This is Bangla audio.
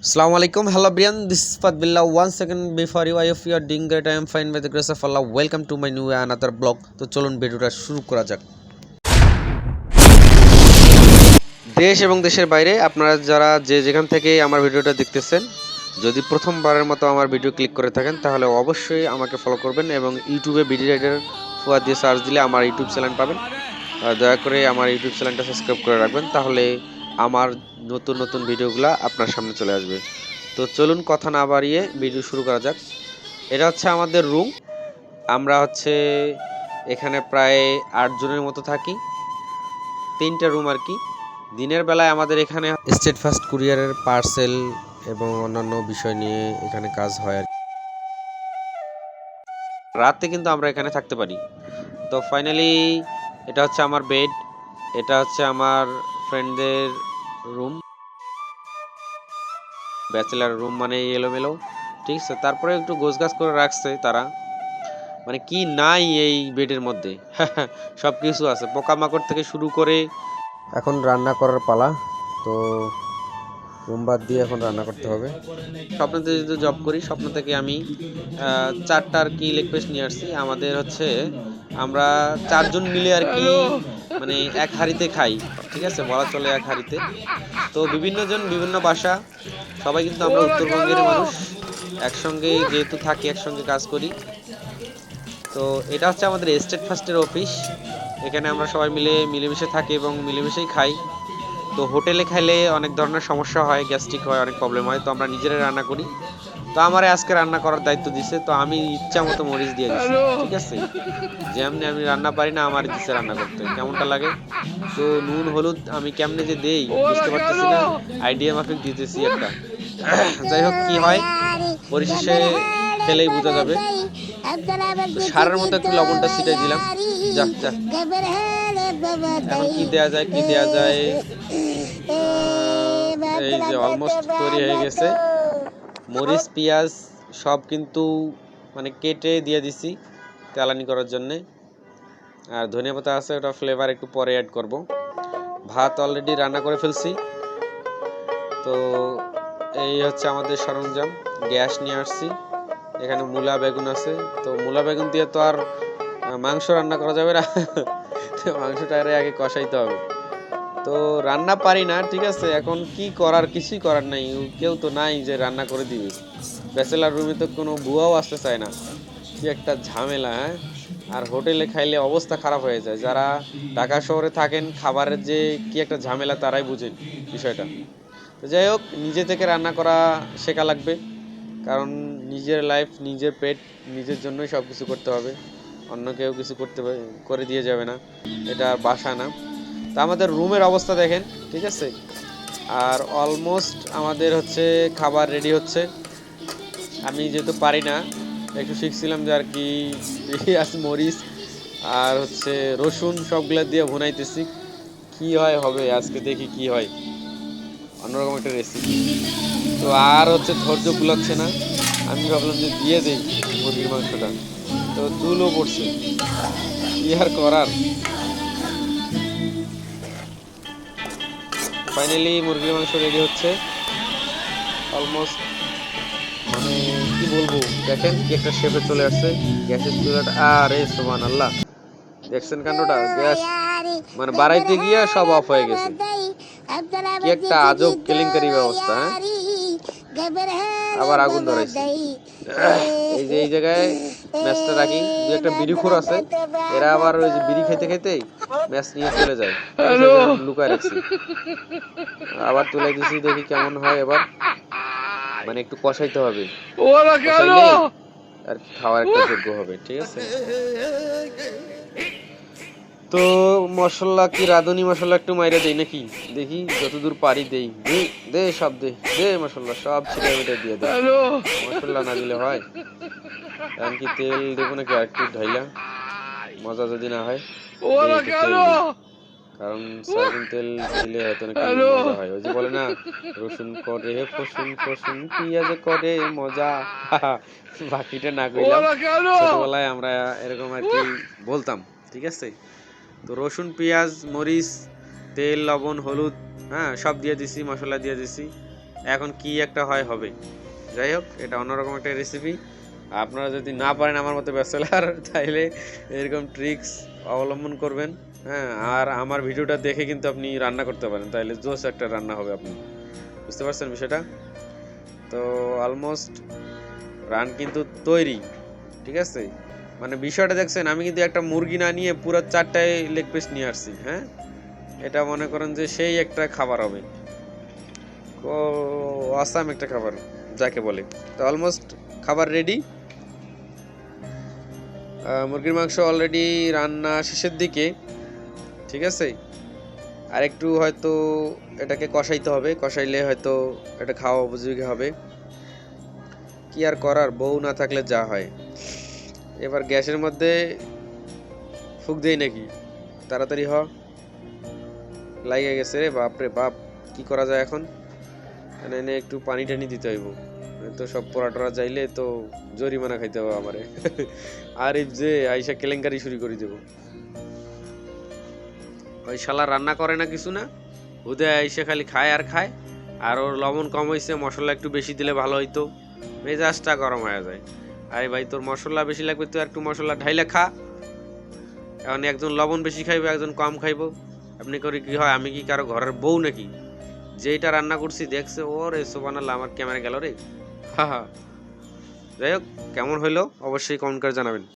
Assalamu alaikum. Hello, Brian. This is Fadbillah. One second before you, I hope you are doing great. I am fine by the grace of Allah. Welcome to my new another. তো চলুন ভিডিওটা শুরু করা যাক দেশ এবং দেশের বাইরে আপনারা যারা যে যেখান থেকে আমার ভিডিওটা দেখতেছেন যদি প্রথমবারের মতো আমার ভিডিও ক্লিক করে থাকেন তাহলে অবশ্যই আমাকে ফলো করবেন এবং ইউটিউবে ভিডিও রাইডার ফুয়া দিয়ে সার্চ দিলে আমার ইউটিউব চ্যানেল পাবেন দয়া করে আমার ইউটিউব চ্যানেলটা সাবস্ক্রাইব করে রাখবেন তাহলে আমার নতুন নতুন ভিডিওগুলো আপনার সামনে চলে আসবে। তো চলুন কথা না বাড়িয়ে ভিডিও শুরু করা যাক। এটা হচ্ছে আমাদের রুম। আমরা হচ্ছে এখানে প্রায় আটজনের মতো থাকি। তিনটা রুম আর কি। দিনের বেলায় আমাদের এখানে স্টেট ফাস্ট কুরিয়ারের পার্সেল এবং অন্যান্য বিষয় নিয়ে এখানে কাজ হয় আর। রাতে কিন্তু আমরা এখানে থাকতে পারি। তো ফাইনালি এটা হচ্ছে আমার বেড। এটা হচ্ছে আমার ফ্রেন্ডদের রুম ব্যাচেলার রুম মানে এলোমেলো। ঠিক আছে, তারপরে একটু গোছগাছ করে রাখছে তারা। মানে কি নাই এই বেডের মধ্যে। সব কিছু আছে, পোকামাকড় থেকে শুরু করে। এখন রান্না করার পালা, তো রুম বাদ দিয়ে এখন রান্না করতে হবে। স্বপ্নতে যেহেতু জব করি স্বপ্ন থেকে আমি চারটা আর কি লেগ নিয়ে আসছি। আমাদের হচ্ছে আমরা চারজন মিলে আর কি মানে এক হাঁড়িতে খাই ঠিক আছে? বলা চলে এক হাঁড়িতে। তো বিভিন্ন জন বিভিন্ন বাসা সবাই কিন্তু আমরা উত্তরবঙ্গের মানুষ। একসঙ্গে যেহেতু থাকি একসঙ্গে কাজ করি। তো এটা হচ্ছে আমাদের স্টেট ফার্স্টের অফিস এখানে আমরা সবাই মিলে মিলেমিশে থাকি এবং মিলেমিশেই খাই। তো হোটেলে খাইলে অনেক ধরনের সমস্যা হয় গ্যাস্ট্রিক হয় অনেক প্রবলেম হয় তো আমরা নিজেরাই রান্না করি। তো আমার আজকে রান্না করার দায়িত্ব দিছে তো আমি ইচ্ছা মতো মরিচ দিয়ে দিচ্ছি ঠিক আছে? যেমনি আমি রান্না পারি না আমার দিচ্ছে রান্না করতে। কেমনটা লাগে? তো নুন হলুদ আমি কেমনে যে দেই বুঝতে পারতেছি না। আইডিয়া মাফিক দিতেছি একটা। যাই হোক কি হয়? পরিশেষে খেলেই বোঝা যাবে। সারের মতো একটু লবণটা ছিটাই দিলাম। যাক যা। এখন কি দেয়া যায় কি দেয়া যায়? এই যে অলমোস্ট তৈরি হয়ে গেছে। মরিচ পেঁয়াজ সব কিন্তু মানে কেটে দিয়ে দিছি তেলানি করার জন্যে। আর ধনিয়া পাতা আছে ওটা ফ্লেভার একটু পরে অ্যাড করব। ভাত অলরেডি রান্না করে ফেলছি। তো এই হচ্ছে আমাদের সরঞ্জাম গ্যাস নিয়ে আসছি। এখানে মূলা বেগুন আছে। তো মূলা বেগুন দিয়ে তো আর মাংস রান্না করা যাবে না। তো মাংসটা আরে আগে কষাইতে হবে। তো রান্না পারি না, ঠিক আছে? এখন কি করার কিছুই করার নাই। কেউ তো নাই যে রান্না করে দিবে। ব্যাচেলার রুমে তো কোনো বুয়াও আসতে চায় না। কি একটা ঝামেলা হ্যাঁ? আর হোটেলে খাইলে অবস্থা খারাপ হয়ে যায়। যারা ঢাকা শহরে থাকেন, খাবারের যে কি একটা ঝামেলা, তারাই বুঝেন বিষয়টা। তো যাই হোক, নিজে থেকে রান্না করা শেখা লাগবে। কারণ নিজের লাইফ নিজের পেট, নিজের জন্যই সব কিছু করতে হবে। অন্য কেউ কিছু করতে করে দিয়ে যাবে না। এটা বাসা না। তা আমাদের রুমের অবস্থা দেখেন, ঠিক আছে? আর অলমোস্ট আমাদের হচ্ছে খাবার রেডি হচ্ছে। আমি যেহেতু পারি না, একটু শিখছিলাম যে আর কি পেঁয়াজ, মরিচ আর হচ্ছে রসুন সবগুলা দিয়ে ভুনাইতেছি। কি হয় হবে? আজকে দেখি কি হয়। অন্যরকম একটা রেসিপি তো আর হচ্ছে ধৈর্য কুলাচ্ছে না। আমি ভাবলাম যে দিয়ে দেই মুরগির মাংসটা। তো চুলও পড়ছে। আর করার? ফাইনালি মুরগির মাংস রেডি হচ্ছে। অলমোস্ট মানে কি বলব, দেখেন কি একটা শেপে চলে আসছে। গ্যাসের চুলাটা, আরে সোমান আল্লাহ দেখছেন কাণ্ডটা? গ্যাস মানে বাড়াইতে গিয়ে সব অফ হয়ে গেছে। কি একটা আজব কেলেঙ্কারি ব্যবস্থা হ্যাঁ? আবার আগুন ধরাইছে। এই যে এই জায়গায় ম্যাচটা রাখি দু একটা বিড়িখোর আছে। এরা আবার ওই যে বিড়ি খেতে খেতে ম্যাচ নিয়ে চলে যায়। লুকায় রাখছি। আবার তুলে দিছি দেখি কেমন হয় এবার। মানে একটু কষাইতে হবে। আর খাওয়ার একটা যোগ্য হবে ঠিক আছে? তো মশলা কি রাঁধুনি মশলা একটু মাইরা দেই নাকি? দেখি যতদূর পারি দেই। দে সব দে দে মশলা সব ছিটা মিটা দিয়ে দে। মশলা না দিলে হয়। এখন কি তেল দেবো নাকি আর একটু ঢাইলা? মজা যদি না হয়। কারণ সয়াবিন তেল দিলে হয়তো নাকি মজা হয়। ওই যে বলে না রসুন করে ফসুন ফসুন পেঁয়াজ করে মজা। বাকিটা না কইলাম। ছোটবেলায় আমরা এরকম আর কি বলতাম ঠিক আছে? তো রসুন, পেঁয়াজ, মরিচ, তেল, লবণ, হলুদ হ্যাঁ সব দিয়ে দিছি, মশলা দিয়ে দিছি। এখন কি একটা হয়, হবে। যাই হোক, এটা অন্যরকম একটা রেসিপি আপনারা যদি না পারেন আমার মতো ব্যাচেলার, তাইলে এরকম ট্রিক্স অবলম্বন করবেন হ্যাঁ। আর আমার ভিডিওটা দেখে কিন্তু আপনি রান্না করতে পারেন, তাইলে জোস একটা রান্না হবে আপনি বুঝতে পারছেন বিষয়টা? তো অলমোস্ট রান কিন্তু তৈরি, ঠিক আছে? মানে বিষয়টা দেখছেন, আমি কিন্তু একটা মুরগি না নিয়ে পুরো চারটায় লেগ পিস নিয়ে আসছি হ্যাঁ? এটা মনে করেন যে সেই একটা খাবার হবে। আসাম একটা খাবার, যাকে বলে। তো অলমোস্ট খাবার রেডি মুরগির মাংস অলরেডি রান্না শেষের দিকে, ঠিক আছে? আর একটু হয়তো এটাকে কষাইতে হবে, কষাইলে হয়তো এটা খাওয়া উপযোগী হবে। কি আর করার, বউ না থাকলে যা হয়। এবার গ্যাসের মধ্যে ফুক দেই নাকি? তাড়াতাড়ি হ। লাগে গেছে রে, বাপ রে বাপ, কি করা যায় এখন? এনে একটু পানি টানি দিতে হইব। তো সব পোড়া টোড়া যাইলে তো জরিমানা খাইতে হবে আমারে। আর এই যে আইসা কেলেঙ্কারি শুরু করে দেব। ওই শালা রান্না করে না কিছু না? হুদে আইসা খালি খায় আর খায়। আর ওর লবণ কম হয়েছে মশলা একটু বেশি দিলে ভালো হইতো। মেজাজটা গরম হয়ে যায়। আরে ভাই, তোর মশলা বেশি লাগবে, তুই একটু মশলা ঢাইলে খা। এখন একজন লবণ বেশি খাইবো, একজন কম খাইবো। আপনি করে কি হয়, আমি কি কারও ঘরের বউ নাকি? যেইটা রান্না করছি, দেখছে ও রে বানালে আমার ক্যামেরা গেল রে। হা হা। যাই হোক, কেমন হইল, অবশ্যই কমেন্ট করে জানাবেন।